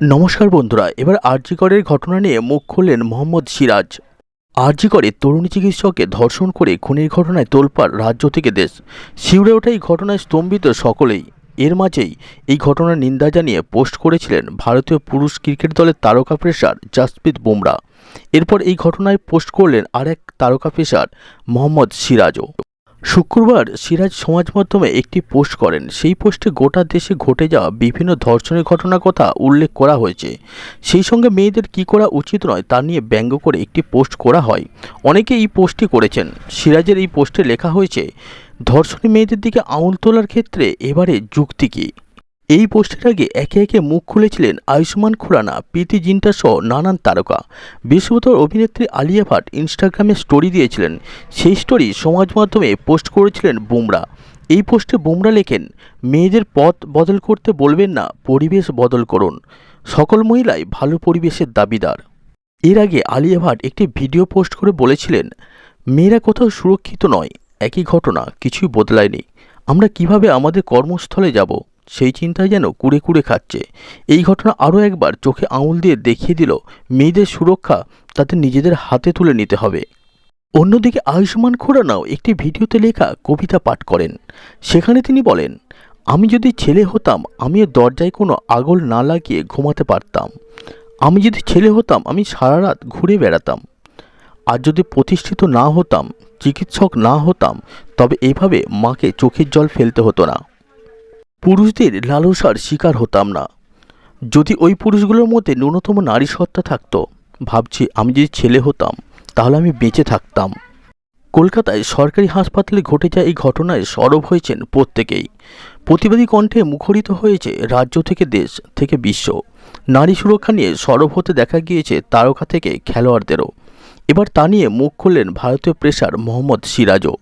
নমস্কার বন্ধুরা, এবার আরজিকরের ঘটনা নিয়ে মুখ খুললেন মোহাম্মদ সিরাজ। আরজিকরে তরুণী চিকিৎসককে ধর্ষণ করে খুনের ঘটনায় তোলপাড় রাজ্য থেকে দেশ। শিউরে ওঠা এই ঘটনায় স্তম্ভিত সকলেই। এর মাঝেই এই ঘটনার নিন্দা জানিয়ে পোস্ট করেছিলেন ভারতীয় পুরুষ ক্রিকেট দলের তারকা পেসার জাসপ্রীত বুমরা। এরপর এই ঘটনায় পোস্ট করলেন আর এক তারকা পেসার মোহাম্মদ সিরাজও। শুক্রবার সিরাজ সমাজ মাধ্যমে একটি পোস্ট করেন। সেই পোস্টে গোটা দেশে ঘটে যাওয়া বিভিন্ন ধর্ষণের ঘটনার কথা উল্লেখ করা হয়েছে। সেই সঙ্গে মেয়েদের কি করা উচিত নয় তা নিয়ে ব্যঙ্গ করে একটি পোস্ট করা হয়। অনেকে এই পোস্টটি করেছেন। সিরাজের এই পোস্টে লেখা হয়েছে, ধর্ষণী মেয়েদের দিকে আঙুল তোলার ক্ষেত্রে এবারে যুক্তি কী? এই পোস্টের আগে একে একে মুখ খুলেছিলেন আয়ুষ্মান খুরানা, প্রীতি জিন্টা সহ নানান তারকা। বিশ্বতর অভিনেত্রী আলিয়া ভাট ইনস্টাগ্রামে স্টোরি দিয়েছিলেন। সেই স্টোরি সমাজ মাধ্যমে পোস্ট করেছিলেন বুমরা। এই পোস্টে বুমরা লেখেন, মেয়েদের পথ বদল করতে বলবেন না, পরিবেশ বদল করুন। সকল মহিলাই ভালো পরিবেশের দাবিদার। এর আগে আলিয়া ভাট একটি ভিডিও পোস্ট করে বলেছিলেন, মেয়েরা কোথাও সুরক্ষিত নয়, একই ঘটনা, কিছুই বদলায়নি। আমরা কীভাবে আমাদের কর্মস্থলে যাব? সেই চিন্তায় যেন কুড়ে কুড়ে খাচ্ছে। এই ঘটনা আরও একবার চোখে আঙুল দিয়ে দেখিয়ে দিল, মেয়েদের সুরক্ষা তাদের নিজেদের হাতে তুলে নিতে হবে। অন্যদিকে আয়ুষ্মান খুরানাও একটি ভিডিওতে লেখা কবিতা পাঠ করেন। সেখানে তিনি বলেন, আমি যদি ছেলে হতাম, আমিও দরজায় কোনো আগল না লাগিয়ে ঘুমাতে পারতাম। আমি যদি ছেলে হতাম, আমি সারা রাত ঘুরে বেড়াতাম। আর যদি প্রতিষ্ঠিত না হতাম, চিকিৎসক না হতাম, তবে এভাবে মাকে চোখের জল ফেলতে হতো না। পুরুষদের লালসার শিকার হতাম না। যদি ওই পুরুষগুলোর মধ্যে ন্যূনতম নারী সত্তা থাকতো, ভাবছি আমি যদি ছেলে হতাম, তাহলে আমি বেঁচে থাকতাম। কলকাতায় সরকারি হাসপাতালে ঘটে যাওয়া এই ঘটনায় সরব হয়েছেন প্রত্যেকেই। প্রতিবাদী কণ্ঠে মুখরিত হয়েছে রাজ্য থেকে দেশ থেকে বিশ্ব। নারী সুরক্ষা নিয়ে সরব হতে দেখা গিয়েছে তারকা থেকে খেলোয়াড়দেরও। এবার তা নিয়ে মুখ খুললেন ভারতীয় প্রেসার মোহাম্মদ সিরাজও।